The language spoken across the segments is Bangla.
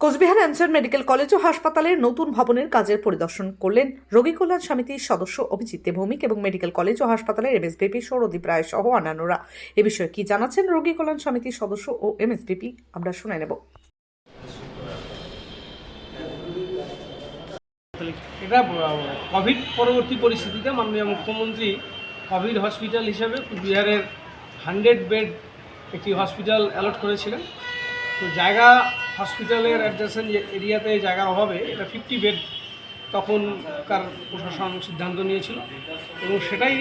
কোচবিহার অ্যান্সার মেডিকেল কলেজ ও হাসপাতালের নতুন ভবনের কাজের পরিদর্শন করলেন রোগী কল্যাণ সমিতির সদস্য অভিজিৎ ভৌমিক এবং মেডিকেল কলেজ ও হাসপাতালের এমএসবিপি সৌরদীপ রায় সহ অন্যান্যরা। এ বিষয়ে কি জানাচ্ছেন রোগী কল্যাণ সমিতির সদস্য ও এমএসবিপি আমরা শুনে নেব। এটা কোভিড পরবর্তী পরিস্থিতিতে মাননীয় মুখ্যমন্ত্রী কোভিড হসপিটাল হিসেবে কুচবিহারের হান্ড্রেড বেড একটি হসপিটাল অ্যালট করেছিলেন। তো জায়গা হসপিটালের অ্যাডজাসেন্ট এরিয়াতে জায়গার অভাবে এটা ফিফটি বেড তখনকার প্রশাসন সিদ্ধান্ত নিয়েছিল এবং সেটাই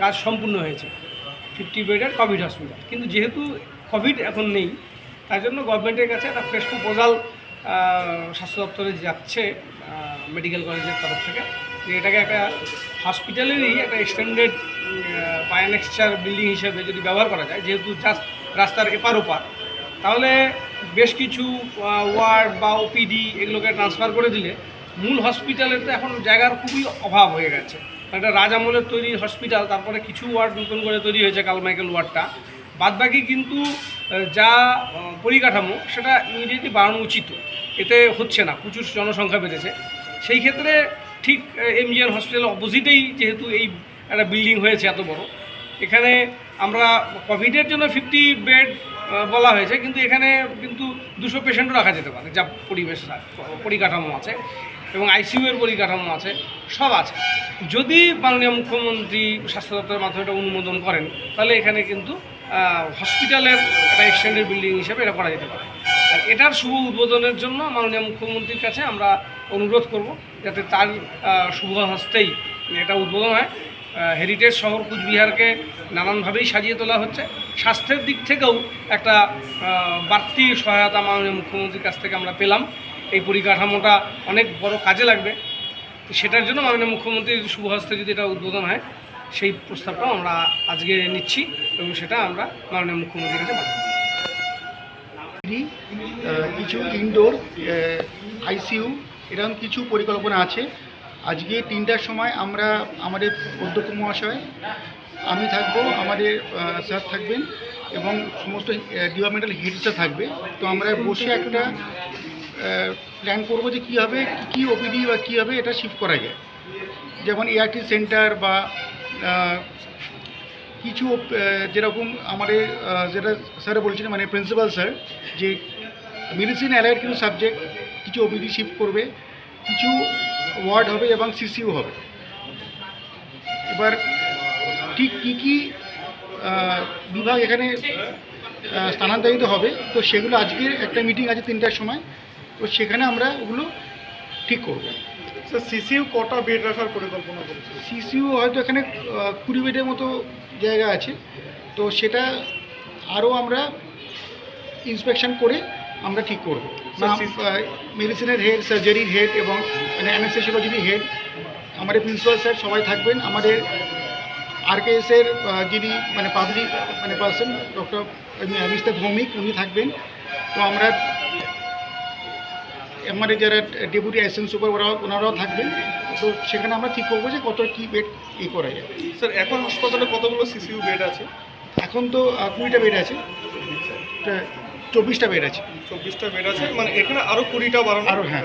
কাজ সম্পূর্ণ হয়েছে। ফিফটি বেডের কোভিড হসপিটাল কিন্তু যেহেতু কোভিড এখন নেই তার জন্য গভর্নমেন্টের কাছে একটা ফ্রেশ প্রপোজাল স্বাস্থ্য দপ্তরে যাচ্ছে মেডিকেল কলেজের তরফ থেকে। যে এটাকে একটা হসপিটালেরই একটা এক্সটেন্ডেড বায়োনেক্সচার বিল্ডিং হিসেবে যদি ব্যবহার করা যায়, যেহেতু জাস্ট রাস্তার এপার ওপার, তাহলে বেশ কিছু ওয়ার্ড বা ওপিডি এগুলোকে ট্রান্সফার করে দিলে মূল হসপিটালের তো এখন জায়গার খুবই অভাব হয়ে গেছে। একটা রাজামলের তৈরি হসপিটাল তারপরে কিছু ওয়ার্ড নতুন করে তৈরি হয়েছে কালমাইকেল ওয়ার্ডটা। বাদবাকি কিন্তু যা পরিকাঠামো, সেটা ইমিডিয়েটলি বাড়ানো উচিত। এতে হচ্ছে না, প্রচুর জনসংখ্যা বেড়েছে। সেই ক্ষেত্রে ঠিক এমজিএন হসপিটালের অপোজিটেই যেহেতু এই একটা বিল্ডিং হয়েছে এত বড়। এখানে আমরা কোভিডের জন্য ফিফটি বেড বলা হয়েছে, কিন্তু এখানে কিন্তু দুশো পেশেন্টও রাখা যেতে পারে, যা পরিবেশ, পরিকাঠামো আছে এবং আইসিইউ এর পরিকাঠামো আছে, সব আছে। যদি মাননীয় মুখ্যমন্ত্রী স্বাস্থ্য দপ্তরের মাধ্যমে এটা অনুমোদন করেন, তাহলে এখানে কিন্তু হসপিটালের একটা এক্সটেন্ডেড বিল্ডিং হিসেবে এটা করা যেতে পারে। আর এটার শুভ উদ্বোধনের জন্য মাননীয় মুখ্যমন্ত্রীর কাছে আমরা অনুরোধ করব, যাতে তার শুভ হস্তেই এটা উদ্বোধন হয়। হেরিটেজ শহর কুচবিহারকে নানানভাবেই সাজিয়ে তোলা হচ্ছে। স্বাস্থ্যের দিক থেকেও একটা বাড়তি সহায়তা মাননীয় মুখ্যমন্ত্রীর কাছ থেকে আমরা পেলাম। এই পরিকাঠামোটা অনেক বড় কাজে লাগবে। তো সেটার জন্য মাননীয় মুখ্যমন্ত্রীর শুভ হস্তে যদি এটা উদ্বোধন হয়, সেই প্রস্তাবটাও আমরা আজকে নিচ্ছি এবং সেটা আমরা মাননীয় মুখ্যমন্ত্রীর কাছে কিছু ইনডোর আইসিইউ এরকম কিছু পরিকল্পনা আছে। আজকে তিনটার সময় আমরা আমাদের অধ্যক্ষ মহাশয়, আমি থাকব, আমাদের স্যার থাকবেন এবং সমস্ত ডিপার্টমেন্টাল হেডসরা থাকবে। তো আমরা বসে একটা প্ল্যান করব যে কীভাবে কী ওপিডি বা কীভাবে এটা শিফট করা যায়। যেমন এআরটি সেন্টার বা কিছু যেরকম আমাদের যেটা স্যার বলছিলেন মানে প্রিন্সিপাল স্যার, যে মেডিসিন অ্যালাইড কিছু সাবজেক্ট কিছু ওপিডি শিফট করবে, কিছু ওয়ার্ড হবে এবং সিসিউ হবে। এবার ঠিক কী কী বিভাগ এখানে স্থানান্তরিত হবে তো সেগুলো আজকের একটা মিটিং আছে তিনটার সময় তো সেখানে আমরা ওগুলো ঠিক করব। স্যার সিসিউ কটা বেড রাখার পরিকল্পনা করেছে? সিসিউ হয়তো এখানে কুড়ি বেডের মতো জায়গা আছে তো সেটা আরও আমরা ইন্সপেকশন করে আমরা ঠিক করব। মেডিসিনের হেড সার্জারির হেড এবং মানে অ্যানেস্থেসিওলজির হেড আমাদের প্রিন্সিপাল স্যার সবাই থাকবেন। আমাদের আরকেএসের যিনি মানে পাবলিক মানে পার্সন ডক্টর মিস্টার ভৌমিক উনি থাকবেন। তো আমরা আমাদের যারা ডেপুটি অ্যাসিস্ট্যান্ট সুপার ওরা ওনারাও থাকবেন। তো সেখানে আমরা ঠিক করব যে কত কী বেড ই করা যায়। স্যার এখন হাসপাতালে কতগুলো সিসিউ বেড আছে? এখন তো কুড়িটা বেড আছে। চব্বিশটা বেড আছে চব্বিশটা বেড আছে মানে এখানে আরও কুড়িটা বাড়ানো আরও, হ্যাঁ।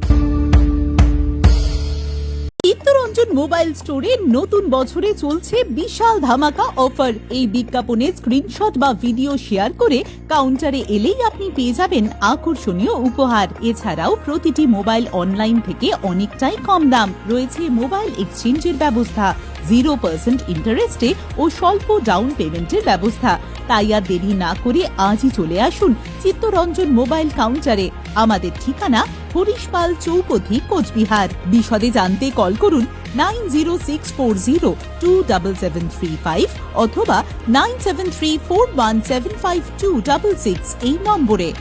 Chittaranjan mobile স্টোরে নতুন বছরে চলছে বিশাল ধামাকা অফার। এই বিজ্ঞাপনের স্ক্রিনশট বা ভিডিও শেয়ার করে কাউন্টারে এলেই আপনি পেয়ে যাবেন আকর্ষণীয় উপহার। এছাড়াও প্রতিটি মোবাইল অনলাইন থেকে অনেকটাই কম দাম। রয়েছে মোবাইল এক্সচেঞ্জের ব্যবস্থা জিরো পার্সেন্ট ইন্টারেস্টে ও স্বল্প ডাউন পেমেন্টের ব্যবস্থা। তাই আর দেরি না করে আজই চলে আসুন চিত্তরঞ্জন মোবাইল কাউন্টারে আমাদের ঠিকানা হরিশপাল চৌপথি কোচবিহার। বিশদে জানতে কল করুন nine zero six four zero two double seven three five অথবা nine seven three four one seven five two double six এই নম্বরে।